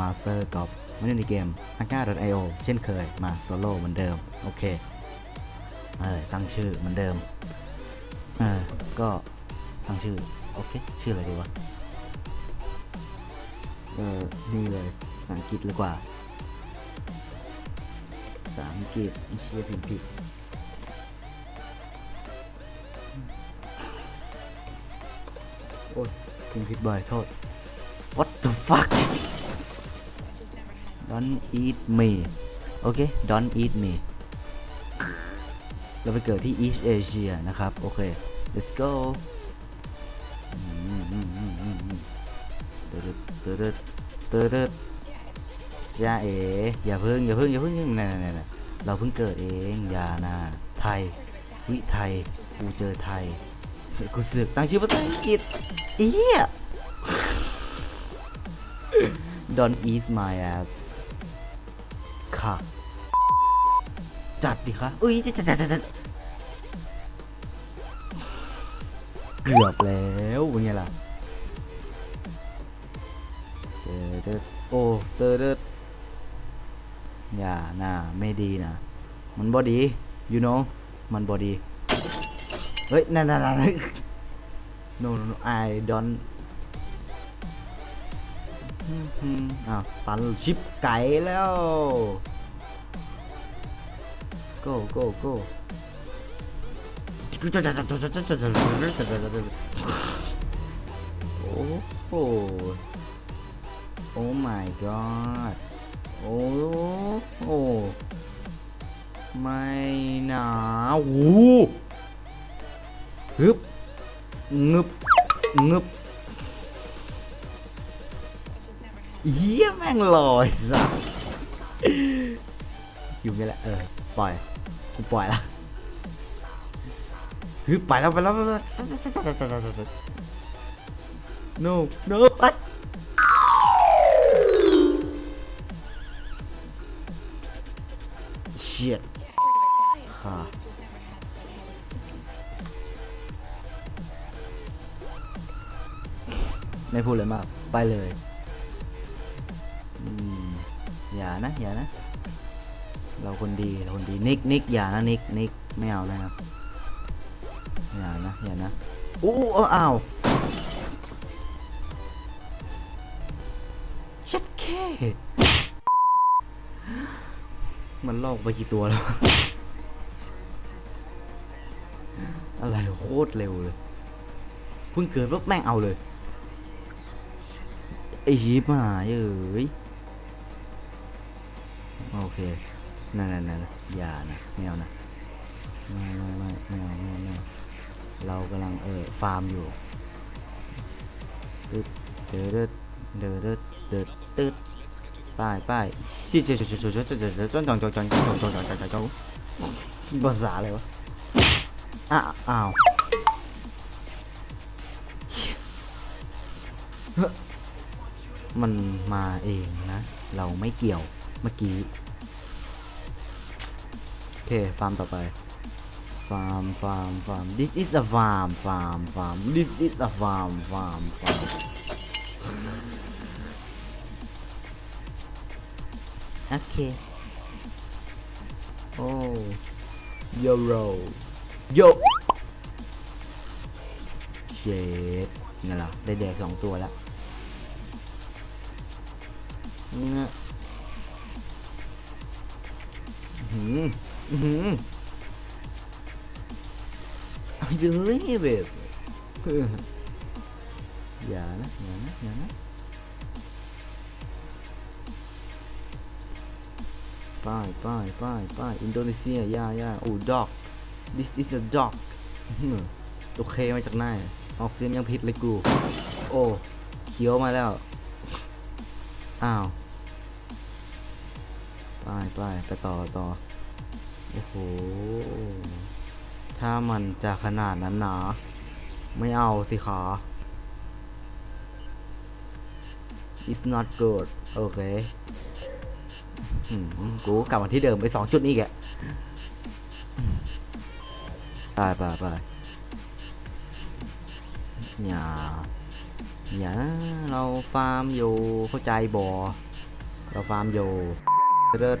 มนะครับมาสเตอร์กอล์ฟมาเล่นในเกม a k a i o เช่นเคยมาโซโล่เหมือนเดิม โอเค เออ ตั้งชื่อเหมือนเดิม เออ ก็ตั้งชื่อ โอเค ชื่ออะไรดีวะ เออ นี่เลยภาษาอังกฤษเลยกว่าภาษาอังกฤษเชียผิดผิดโอ้ยพิมพ์ผิดบ่อยโทษ What the fuck Don't eat me โอเค Don't eat me เราไปเกิดที่ East Asia นะครับ โอเค let's go ตึ๊ดตึ๊ดตึ๊ดตึ๊ดจ้าเอ๋อย่าเพิ่งอย่าเพิ่งอย่าเพิ่งนั่นนั่นเราเพิ่งเกิดเองอย่านะไทย วิไทย กูเจอไทย กูเสึกตั้งชื่อภาษาอังกฤษเอี้ย Don't eat my ass ค่ะ จัดดิคะอุ้ยจัดจัดจัดจัดเกือบแล้วเป็นไงล่ะเตอเดโอ้เตอเดอย่าน่าไม่ดีนะ มันบอดี you know มันบอดีเฮ้ยนั่นนั่นนั่น no no I don't อืมอืมอ้าวตันชิปไก่แล้ว go go go โอ้โห oh my god โอ้โห ไม่นะโอ้ฮึบงึบงึบเยี่ยแม่งลอยสัสอยู่นี่แหละ เออ ปล่อย กูปล่อยละฮึไปแล้วไปแล้วไปแล้ว no no ปัด shit ค่ะไม่พูดเลยมาก ไปเลย อย่านะ อย่านะ เราคนดีเราคนดีนิกนิกอย่านะนิกนิกไม่เอานะครับอย่านะอย่านะอู้วเอ้าวชัดแค่มันลอกไปกี่ตัวแล้ว อะไรโคตรเร็วเลยเพิ่งเกิดปุ๊บแม่งเอาเลยไอ้ยิบหายเอ้ยโอเค นั่นนั่นอย่านะไม่เอานะไม่ไม่ไม่ไม่เอาไม่เอาไม่เรากำลังเออฟาร์มอยู่ตึ๊ดเดือดเดือดเดือดตึ๊ดไป้ายป้ายชิชิชิชิชิชิชิชิจอนจอนจอนจอนจอนจอนจอนจอนจอนจอนภาษาอะไรวะอ้าวอ้าวมันมาเองนะ เราไม่เกี่ยวเมื่อกี้ เค ฟาร์มต่อไป ฟาร์ม ฟาร์ม ฟาร์ม this is a farm farm farm this is a farm farm farm โอเค โอ้โยโรโยเชดนี่นแหละได้แดกสองตัวแล้วเงื้อหืม อื้อหืม I believe it อย่านะอย่านะอย่านะป้ายป้ายป้ายป้ายอินโดนีเซียย่าย่าโอ้ dog this is a dog อื้อโอเคมาจากไหนออกเสียงยังผิดเลยกู โอ้เขียวมาแล้ว อ้าว ไปไปไปต่อต่อโโอ้โห ถ้ามันจะขนาดนั้นหนา ไม่เอาสิขา it's not good โอเคกูกลับมาที่เดิมไปสองจุดนี้แกไปไปไปอย่าอย่าเราฟาร์มอยู่เข้าใจบ่เราฟาร์มอยู่เสด็จ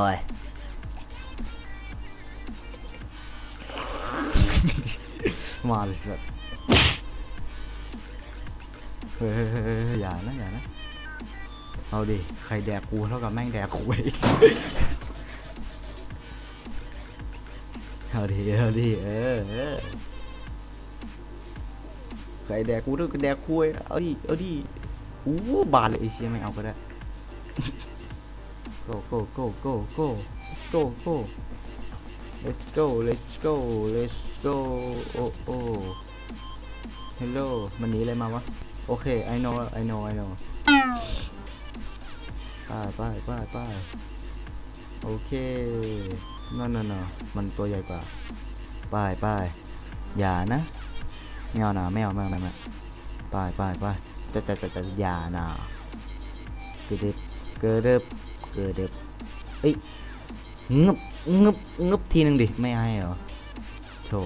โอ้ยมาเลยสัตว์เฮ้ยอย่านะอย่านะ เอาดิ ใครแดกกูเท่ากับแม่งแดกกูอีกเอาดิเอาดิเออใครแดกกูเท่ากับแดกคุยเอาดิเอาดิอู้บาดเลยไอเชียไม่เอาก็ได้ go go go go go go go let's go let's go let's go โอ้โอ้ hello มันหนีอะไรมาวะ โอเค I know I know I know ไปไปไปไปโอเค no no no มันตัวใหญ่กว่าไปไปอย่านะไม่เอานะไม่เอาไม่เอาไม่เอาไปไปไปจะจะจะจะอย่านะกระดึบกระดึบ กระดึบเอ้ยงึบงึบงึบทีนึงดิ ไม่ให้เหรอโธ่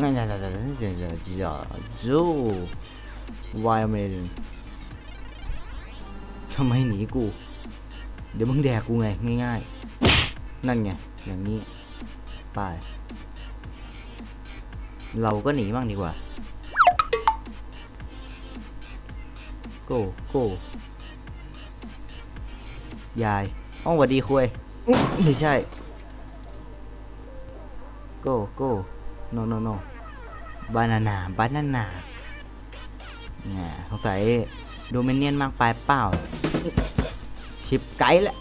งั้นจะจะจะจะจะจะจะจูวายเมนทำไมหนีกู เดี๋ยวมึงแดกกูไง ง่ายๆ นั่นไง อย่างนี้ ไป เราก็หนีบ้างดีกว่าโก้โก้ ยายอ้าวหวัดดีคุยไม่ใช่โก้โก้ no no no บานานาบานานาเนี่ยสงสัยดูเมนเนียนมากไปเปล่า ชิปไกด์แหละ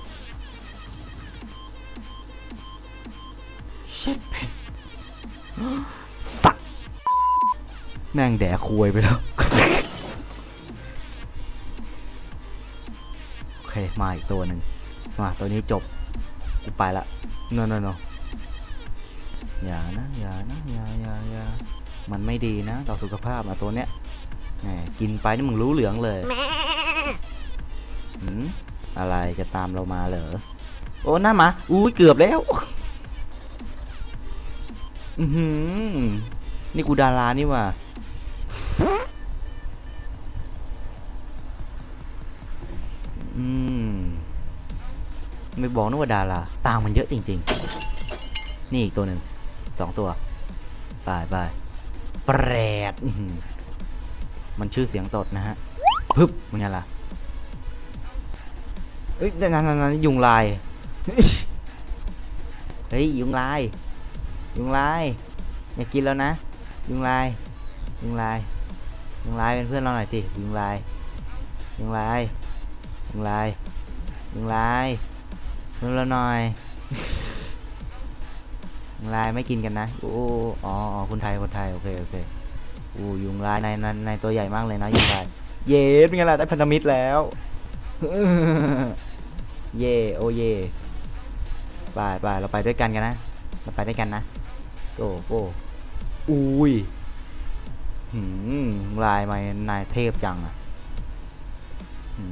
เช็ดเพนสักแม่งแดกคุยไปแล้ว มาอีกตัวหนึ่งมาตัวนี้จบกูไปละ no no no อย่านะอย่านะอย่าอย่าอย่ามันไม่ดีนะต่อสุขภาพอะตัวเนี้ยแหมกินไปนี่มึงรู้เหลืองเลยหืมอะไรจะตามเรามาเหรอโอ้หน้าหมาอุ้ยเกือบแล้วอือหือนี่กูดารานี่หว่าอืม ไม่บอกนึกว่าดาราตามมันเยอะจริง ๆ นี่อีกตัวหนึ่งสองตัวไปไปแปรดมันชื่อเสียงตดนะฮะพึบมันไงล่ะเอ้ยนั่นนั่นนั่นยุงลายเฮ้ยยุงลาย ยุงลายอยากกินแล้วนะ ยุงลาย ยุงลายยุงลายเป็นเพื่อนเราหน่อยสิยุงลาย ยุงลาย ยุงลาย ยุงลาย เพื่นเราหน่อยยุงลายไม่กินกันนะโอ้อ๋ออ๋อคนไทยคนไทยโอเคโอเคอู้ยุงลายในในในตัวใหญ่มากเลยนะยุงลายเย้เป็นไงล่ะได้พันธมิตรแล้วเย่โอเย่ไปไปเราไปด้วยกันกันนะเราไปด้วยกันนะโก้โก้อุ้ยหืมลายมานายเทพจังอะ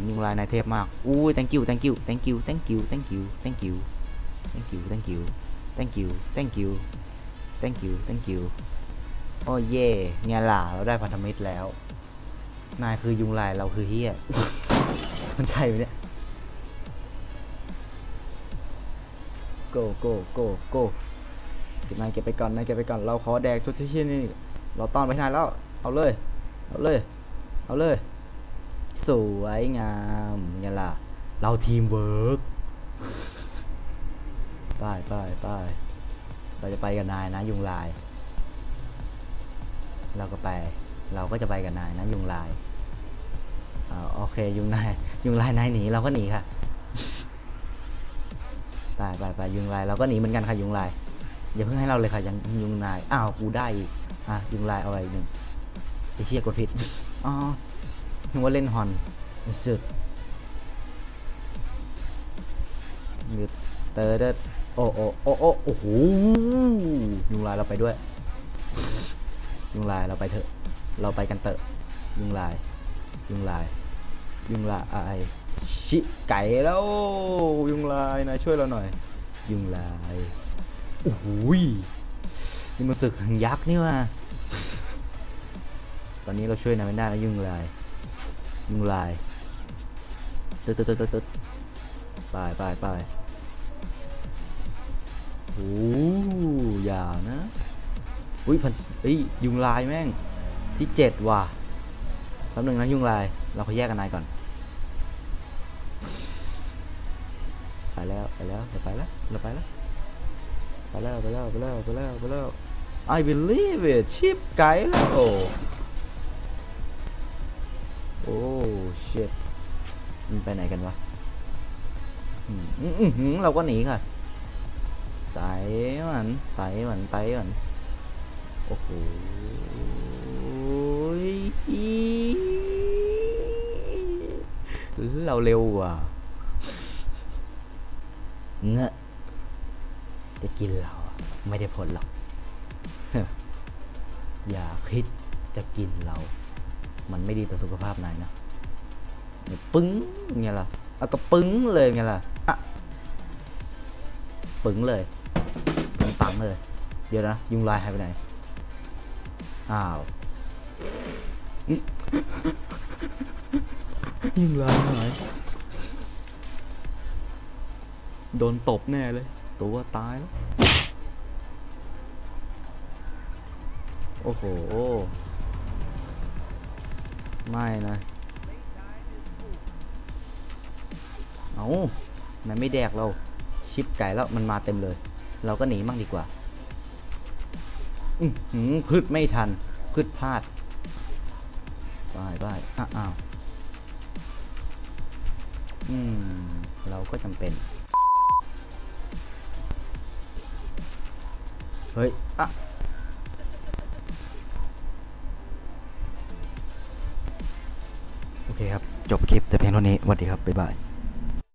ยุงลายนายเทพมากอุ้ย thank you thank you thank you thank you thank you thank you thank you thank you thank you thank you thank you thank you โอ้เย่ไงล่ะเราได้พันธมิตรแล้ว นายคือยุงลายเราคือเฮียมันใช่ไหมเนี่ย go go go go เก็บนายเก็บไปก่อนนายเก็บไปก่อน เราขอแดกชุดที่ชิ้นนี่ เราต้อนไปนายแล้ว เอาเลย เอาเลย เอาเลย สวยงามไงล่ะ เราทีมเวิร์กไปไปไปเราจะไปกับนายนะยุงลาย เราก็ไป เราก็จะไปกับนายนะยุงลายอ่าโอเคยุงนายยุงลายนายหนีเราก็หนีค่ะไปไปไปยุงลายเราก็หนีเหมือนกันค่ะยุงลายอย่าเพิ่งให้เราเลยค่ะยังยุงลายอ้าวกูได้อีกอะยุงลายเอาอะไรหนึ่งไอเชี่ยกดผิดอ๋อ นึกว่าเล่นฮอนสุดมืดเตอร์เดโอ้โอ้โอ้โอ้โอ้โหยุงลายเราไปด้วย ยุงลายเราไปเถอะ เราไปกันเถอะยุงลาย ยุงลาย ยุงลายไอชิไก่แล้ว ยุงลายนายช่วยเราหน่อย ยุงลายโอ้โหยนี่มันศึกห่งยักษ์นี่ว่า ตอนนี้เราช่วยนายไม่ได้แล้วยุงลาย ยุงลายตึ๊ดตึ๊ดตึ๊ดตึ๊ดตึ๊ดไปไปไปโอ้ยาวนะ อุ้ยพันเอ้ยยุงลายแม่ง ที่เจ็ดว่ะแป๊บหนึงนะยุงลาย เราขอแยกกันนายก่อน ไปแล้วไปแล้วเราไปแล้วเราไปแล้วไปแล้วไปแล้วไปแล้วไปแล้วไปแล้ว I believe it ชิปไก่แล้ว shit มันไปไหนกันวะอืมอืมเราก็หนีค่ะไต่มันไต่มันไต่มันโอ้โหเราเร็วว่ะเงอะจะกินเราไม่ได้ผลหรอก อย่าคิดจะกินเรา มันไม่ดีต่อสุขภาพนายนะ ปึ้งไงล่ะเอาก็ปึ้งเลยไงล่ะอะปึ้งเลยปึ้งปังเลย เดี๋ยวนะ ยุงลายหายไปไหน อ้าว ยุงลายหายโดนตบแน่เลย ตัวตายแล้ว โอ้โห ไม่นะ เอามันไม่แดกเรา ชิปไก่แล้วมันมาเต็มเลย เราก็หนีมั่งดีกว่า อือหือพืชไม่ทัน พืชพลาดไปไปอะอ้าวอืม เราก็จำเป็น เฮ้ย อะโอเคครับ จบคลิปแต่เพียงเท่านี้สวัสดีครับ บ๊ายบาย